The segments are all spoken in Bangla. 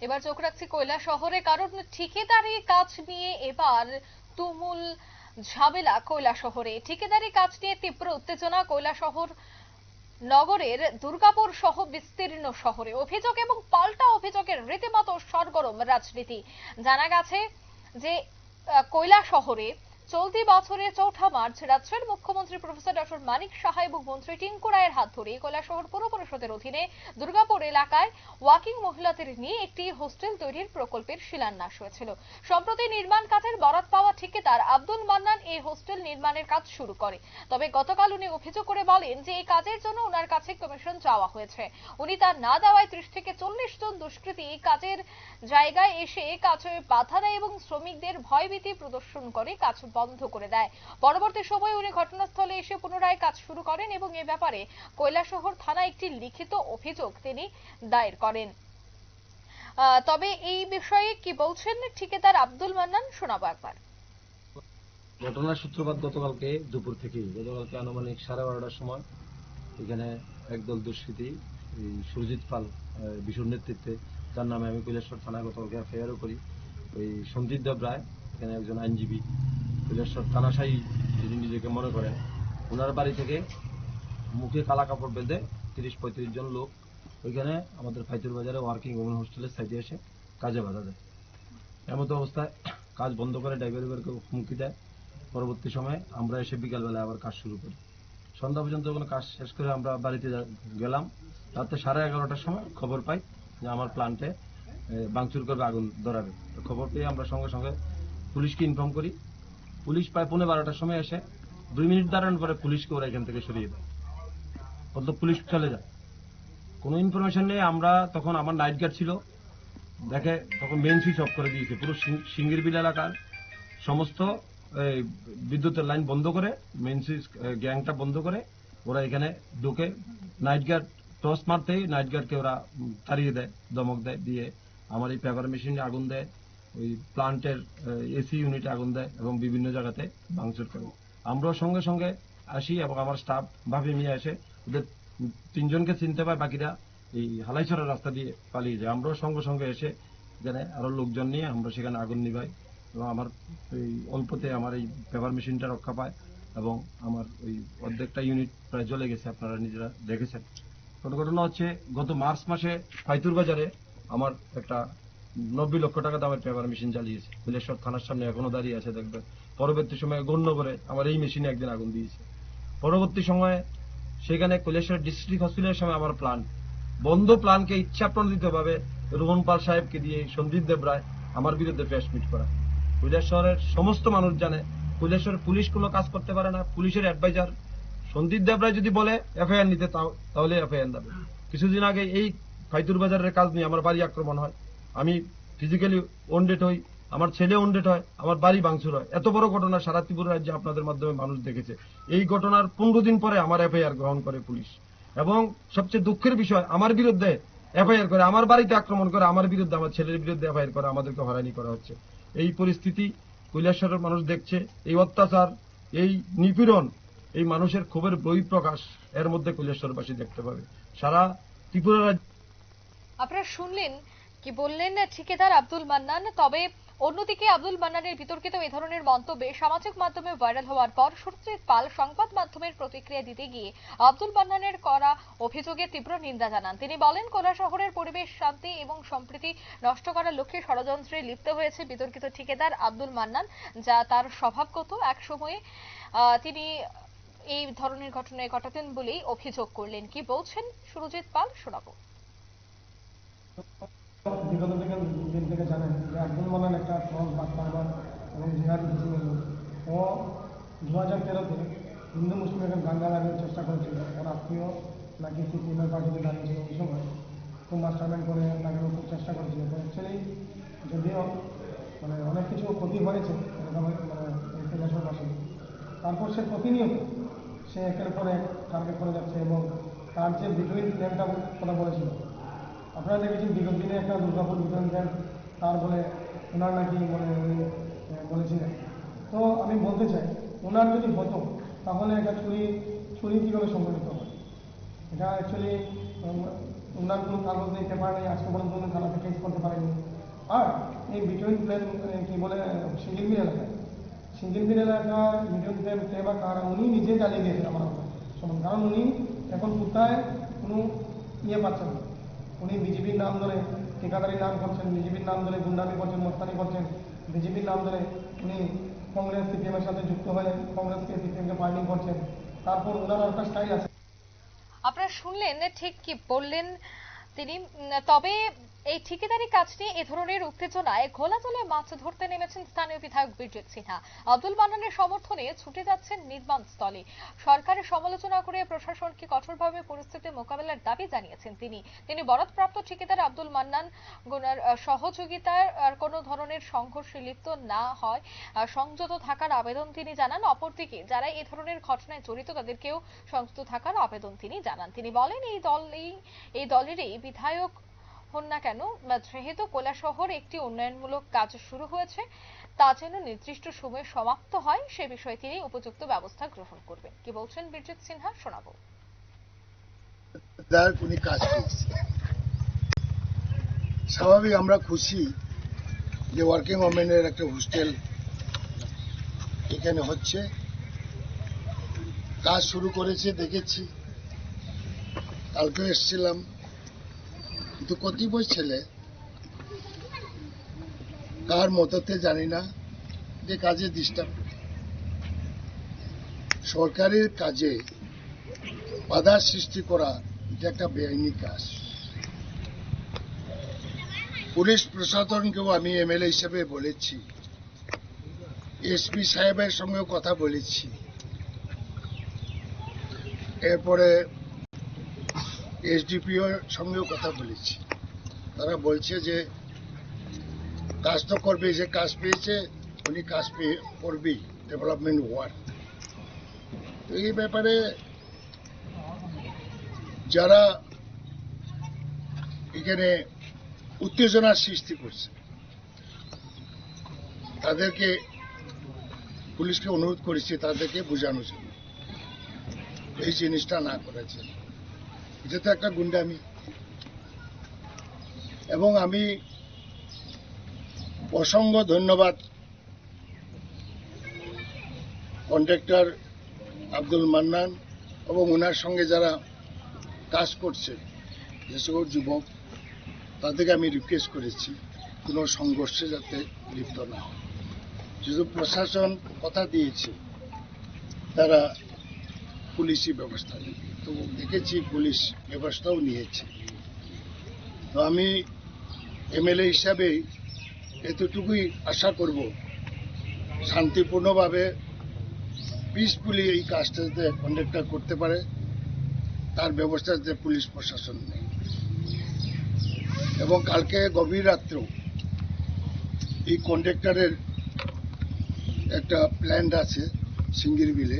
এবার চোখ রাখছি কয়লা শহরে। কারণ ঠিকাদারি কাজ নিয়ে এবার তুমুল ঝামেলা কয়লা শহরে। ঠিকাদারি কাজ নিয়ে তীব্র উত্তেজনা কয়লা শহর নগরের দুর্গাপুর সহ বিস্তীর্ণ শহরে। অভিযোগ এবং পাল্টা অভিযোগের রীতিমতো সরগরম রাজনীতি। জানা গেছে যে কয়লা শহরে চলতি বছরের চৌঠা মার্চ রাজ্যের মুখ্যমন্ত্রী প্রফেসর ডক্টর মানিক সাহা এবং মন্ত্রী টিঙ্কু রায়ের হাত ধরে কৈলাসহর পৌর পরিষদের অধীনে দুর্গাপুর এলাকায় ওয়াকিং মহিলাদের নিয়ে একটি হোস্টেল তৈরির প্রকল্পের শিলান্যাস হয়েছিল। সম্প্রতি নির্মাণ কাজের বরাত পাওয়া ঠিকাদার আব্দুল মান্নান এই হোস্টেল নির্মাণের কাজ শুরু করে। তবে গতকাল উনি অভিযোগ করে বলেন যে এই কাজের জন্য ওনার কাছে কমিশন চাওয়া হয়েছে। উনি তার না দেওয়ায় ত্রিশ থেকে চল্লিশ জন দুষ্কৃতী এই কাজের জায়গায় এসে কাজে বাধা দেয় এবং শ্রমিকদের ভয়ভীতি প্রদর্শন করে কাজ বন্ধ করে দেয়। পরবর্তী সময়ে উনি ঘটনাস্থলে এসে পুনরায় কাজ শুরু করেন এবং এ ব্যাপারে কৈলাসহর থানায় একটি লিখিত অভিযোগ তিনি দায়ের করেন। তবে এই বিষয়ে কি বলছেন ঠিকাদার আব্দুল মান্নান শোনাবো একবার। ঘটনার সূত্রপাত গতকালকে দুপুর থেকেই। গতকালকে আনুমানিক সাড়ে বারোটার সময় এখানে একদল দুষ্কৃতী সুরজিৎ পাল বিশুর নেতৃত্বে, যার নামে আমি কৈলাসর থানায় গতকালকে এফআইআরও করি, ওই সঞ্জিত দেব রায়, এখানে একজন আইনজীবী কৈলাসর থানাশাহী যিনি নিজেকে মনে করেন ওনার বাড়ি থেকে মুখে কালা কাপড় বেঁধে তিরিশ পঁয়ত্রিশ জন লোক ওইখানে আমাদের ফাইতুর বাজারে ওয়ার্কিং ওমেন হোস্টেলের সাইডে এসে কাজে বাধা দেয়। এমতো অবস্থায় কাজ বন্ধ করে ড্রাইভারকে হুমকি দেয়। পরবর্তী সময়ে আমরা এসে বিকালবেলা আবার কাজ শুরু করি। সন্ধ্যা পর্যন্ত কোনো কাজ শেষ করে আমরা বাড়িতে গেলাম। রাতে সাড়ে এগারোটার সময় খবর পাই যে আমার প্লান্টে বাংচুর করবে, আগুন ধরাবে। খবর পেয়ে আমরা সঙ্গে সঙ্গে পুলিশকে ইনফর্ম করি। পুলিশ প্রায় পৌনে বারোটার সময় এসে দুই মিনিট দাঁড়ানোর পরে পুলিশকে ওরা এখান থেকে সরিয়ে দেয়। বলতো পুলিশ চলে যায়। কোনো ইনফরমেশন নেই, আমরা তখন আমার নাইট গার্ড ছিল। দেখে তখন মেন সুইচ অফ করে দিয়েছে। পুরো সিঙ্গির বিল এলাকার সমস্ত বিদ্যুতের লাইন বন্ধ করে মেন সুইচ গ্যাংটা বন্ধ করে ওরা এখানে ঢুকে নাইট গার্ড টস মারতেই নাইট গার্ডকে ওরা তাড়িয়ে দেয়, দমক দেয়, দিয়ে আমার এই পেপার মেশিনে আগুন দেয়। ওই প্লান্টের এসি ইউনিটে আগুন দেয় এবং বিভিন্ন জায়গাতে ভাঙচুর করে। আমরাও সঙ্গে সঙ্গে আসি এবং আমার স্টাফ ভাবি নিয়ে আসে ওদের তিনজনকে চিনতে পায়, বাকিরা এই হালাইছড়ার রাস্তা দিয়ে পালিয়ে যায়। আমরাও সঙ্গে সঙ্গে এসে এখানে আরও লোকজন নিয়ে আমরা সেখানে আগুন নিভাই এবং আমার এই অল্পতে আমার এই পেপার মেশিনটা রক্ষা পায় এবং আমার ওই অর্ধেকটা ইউনিট প্রায় জ্বলে গেছে, আপনারা নিজেরা দেখেছেন। ঘটনা হচ্ছে, গত মার্চ মাসে ফাইতুর বাজারে আমার একটা নব্বই লক্ষ টাকা দামের পেপার মেশিন চালিয়েছে। বিলেশ্বর থানার সামনে এখনও দাঁড়িয়ে আছে দেখবেন পরবর্তী সময়ে গণ্য করে আমার এই মেশিনে একদিন আগুন দিয়েছে। পরবর্তী সময়ে সেখানে কৈলাসর ডিস্ট্রিক্ট হসপিটালের সময় আমার প্ল্যান। বন্ধ প্ল্যানকে ইচ্ছাপ্রণোদিত ভাবে রোহন পাল সাহেবকে দিয়ে সন্দীপ দেব রায় আমার বিরুদ্ধে প্রেস মিট করা। কৈলাস শহরের সমস্ত মানুষ জানে কৈলাসর পুলিশ কোনো কাজ করতে পারে না। পুলিশের অ্যাডভাইজার সন্দীপ দেব রায় যদি বলে এফআইআর নিতে তাহলে এফআইআর দেবে। কিছুদিন আগে এই ফাইতুর বাজারের কাজ নিয়ে আমার বাড়ি আক্রমণ হয়। আমি ফিজিক্যালি ওন্ডেড হই, আমার ছেলে ওন্ডেড হয়, আমার বাড়ি ভাঙচুর হয়। এত বড় ঘটনা সারা ত্রিপুরা রাজ্যে আপনাদের মাধ্যমে মানুষ দেখেছে। এই ঘটনার পনেরো দিন পরে আমার এফআইআর গ্রহণ করে পুলিশ। এবং সবচেয়ে দুঃখের বিষয়, আমার বিরুদ্ধে এফআইআর করে, আমার বাড়িতে আক্রমণ করে, আমার বিরুদ্ধে, আমার ছেলের বিরুদ্ধে এফআইআর করে আমাদেরকে হয়রানি করা হচ্ছে। এই পরিস্থিতি কৈলাসরের মানুষ দেখছে, এই অত্যাচার, এই নিপীড়ন, এই মানুষের ক্ষোভের বহিঃপ্রকাশ এর মধ্যে কৈলাসরবাসী দেখতে পাবে। সারা ত্রিপুরা রাজ্য আপনারা শুনলেন কি বললেন ঠিকাদার আব্দুল মান্নান? তবে অন্যদিকে আব্দুল মান্নানের বিতর্কিত এ ধরনের মন্তব্যে সামাজিক মাধ্যমে ভাইরাল হওয়ার পর সুরজিৎ পাল সংবাদ মাধ্যমের প্রতিক্রিয়া দিতে গিয়ে আব্দুল মান্নানের করা অভিযোগে তীব্র নিন্দা জানান। তিনি বলেন, কোলা শহরের পরিবেশ শান্তি এবং সম্প্রীতি নষ্ট করার লক্ষ্যে ষড়যন্ত্রে লিপ্ত হয়েছে বিতর্কিত ঠিকাদার আব্দুল মান্নান, যা তার স্বভাবগত এক সময়ে তিনি এই ধরনের ঘটনায় ঘটাতেন বলেই অভিযোগ করলেন। কি বলছেন সুরজিৎ পাল? শোনাবো। বিগত থেকে দিন থেকে জানেন যে আব্দুল মান্নান একটা সহজ বাদ পারবার এবং জিহাদি লোক ও দু হাজার তেরোতে হিন্দু মুসলিম একটা দাঙ্গা লাগানোর চেষ্টা করেছিল। ওর আত্মীয় নাকি সিপিএমের পার্টিতে দাঁড়িয়েছিল ওই সময় খুব মাস্টারমাইন্ড করে লাগানোর খুব চেষ্টা করেছিল। তো অ্যাকচুয়ালি যদিও মানে অনেক কিছু ক্ষতি হয়েছে, এরকম মানে এই কৈলাসবাসী তারপর সে প্রতিনিয়ত সে একের পর এক টার্গেট করে যাচ্ছে এবং তার যে বিটুইন প্ল্যানটা কথা বলেছিল আপনারা দেখেছেন বিগত দিনে একটা দুর্গাপুর বিতরণ দেন, তার বলে ওনার নাকি মানে বলেছিলেন। তো আমি বলতে চাই, ওনার যদি হতো, তাহলে এটা ছুরি ছুরি কীভাবে সংগঠিত হয়? এটা অ্যাকচুয়ালি ওনার কোনো কাগজ নেই পেপার নেই, আজকে পর্যন্ত উনি থানাতে কেস করতে পারেনি। আর এই বিটুইন প্লেন কি বলে সিঙ্গিল মিল এলাকায় সিঙ্গিল মিল এলাকার বিটুইন প্লেন কে বা কারা, উনি নিজে চালিয়ে দিয়েছেন আমার। কারণ উনি এখন কোথায় কোনো ইয়ে পাচ্ছেন না। উনি বিজেপির নাম ধরে ঠিকাদারি নাম করছেন, বিজেপির নাম ধরে গুন্ডামি করছেন, মস্তানি করছেন, বিজেপির নাম ধরে উনি কংগ্রেস সিপিএমের সাথে যুক্ত হয়ে কংগ্রেসকে সিপিএমকে পার্টি করছেন। তারপর ওনার একটা স্টাইল আছে। আপনারা শুনলেন, ঠিক কি বললেন তিনি। তবে এই ঠিকাদারি কাজ নিয়ে এ ধরনের উত্তেজনায় ঘোলাজলে মাছ ধরতে নেমেছেন স্থানীয় বিধায়ক বিদ্যুৎ সিনহা। আব্দুল মান্নানের সমর্থনে ছুটে যাচ্ছেন নির্মাণ স্থলে। সরকারের সমালোচনা করে প্রশাসনকে কঠোরভাবে পরিস্থিতি মোকাবেলার দাবি জানিয়েছেন তিনি। তিনি বরাদপ্রাপ্ত ঠিকাদার আব্দুল মান্নান গোনার সহযোগিতার কোনো ধরনের সংঘর্ষে লিপ্ত না হয় সংযত থাকার আবেদন তিনি জানান। অপরদিকে যারা এই ধরনের ঘটনায় জড়িত তাদেরকেও সংযত থাকার আবেদন তিনি জানান। তিনি বলেন, এই দল এই এই দলেরই বিধায়ক হন না কেন যেহেতু শহর একটি উন্নয়নমূলক কাজ শুরু হয়েছে, তা যেন নির্দিষ্ট সময়ে সমাপ্ত হয়, সে বিষয়ে তিনি উপযুক্ত ব্যবস্থা গ্রহণ করবেন। কি বলছেন বিরজিৎ সিনহা? শোনাবো। উনি কাজ স্বাভাবিক আমরা খুশি যে ওয়ার্কিং ওমেনের একটা হোস্টেল এখানে হচ্ছে। কাজ শুরু করেছে, দেখেছি। কালকে এসেছিলাম। কিন্তু কতিপয় ছেলে। কার মততে জানি না, যে কাজে ডিস্টার্ব সরকারের কাজে বাধা সৃষ্টি করা, এটা একটা বেআইনি কাজ। পুলিশ প্রশাসনকেও আমি এমএলএ হিসেবে বলেছি, এসপি সাহেবের সঙ্গেও কথা বলেছি। এরপরে এসডিপিওর সঙ্গেও কথা বলেছি। তারা বলছে যে, কাজ তো করবে যে কাজ পেয়েছে, উনি কাজ পেয়ে করবেই ডেভেলপমেন্ট ওয়ার্ক তো এই ব্যাপারে যারা এখানে উত্তেজনার সৃষ্টি করছে, তাদেরকে, পুলিশকে অনুরোধ করেছি তাদেরকে বোঝানোর জন্য। এই জিনিসটা না জন্য। এটা তো একটা গুন্ডামি এবং আমি অসংখ্য ধন্যবাদ কন্ট্রাক্টর আব্দুল মান্নান এবং ওনার সঙ্গে যারা কাজ করছে, যে সকল যুবক, তাদেরকে আমি রিকোয়েস্ট করেছি, কোনো সংঘর্ষে যাতে লিপ্ত না হয়। যেহেতু প্রশাসন কথা দিয়েছে, তারা পুলিশি ব্যবস্থা নেবে তো দেখেছি পুলিশ ব্যবস্থাও নিয়েছে। তো আমি এমএলএ হিসাবে এতটুকুই আশা করব, শান্তিপূর্ণভাবে পিসফুলি এই কাজটা যাতে কন্ডাক্টর করতে পারে, তার ব্যবস্থা যাতে পুলিশ প্রশাসন নেই এবং কালকে গভীর রাত্রেও এই কন্ডাক্টারের একটা প্ল্যান্ট আছে সিঙ্গির বিলে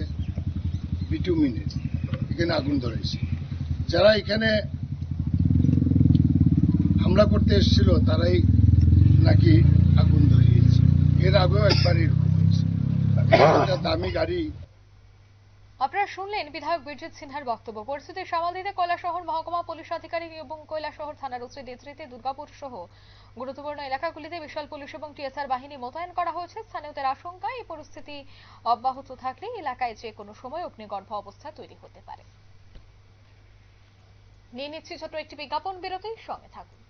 বিটুমিনের এখানে আগুন ধরেছে। যারা এখানে হামলা করতে এসেছিল তারাই নাকি আগুন ধরিয়েছে। এর আগেও একবার এরকম হয়েছে। একটা দামি গাড়ি আপনারা শুনলেন বিধায়ক বিরজিৎ সিনহার বক্তব্য। পরিস্থিতি সামাল দিতে কৈলাসহর মহকুমা পুলিশ আধিকারিক এবং কৈলাসহর থানার উচ্চ নেতৃত্বে দুর্গাপুর সহ গুরুত্বপূর্ণ এলাকাগুলিতে বিশাল পুলিশ এবং টিএসআর বাহিনী মোতায়েন করা হয়েছে। স্থানীয়দের আশঙ্কা এই পরিস্থিতি অব্যাহত থাকলে এলাকায় যে কোনো সময় অগ্নিগর্ভ অবস্থা তৈরি হতে পারে। নিয়ে নিচ্ছি ছোট একটি বিজ্ঞাপন বিরতি। সঙ্গে থাকুন।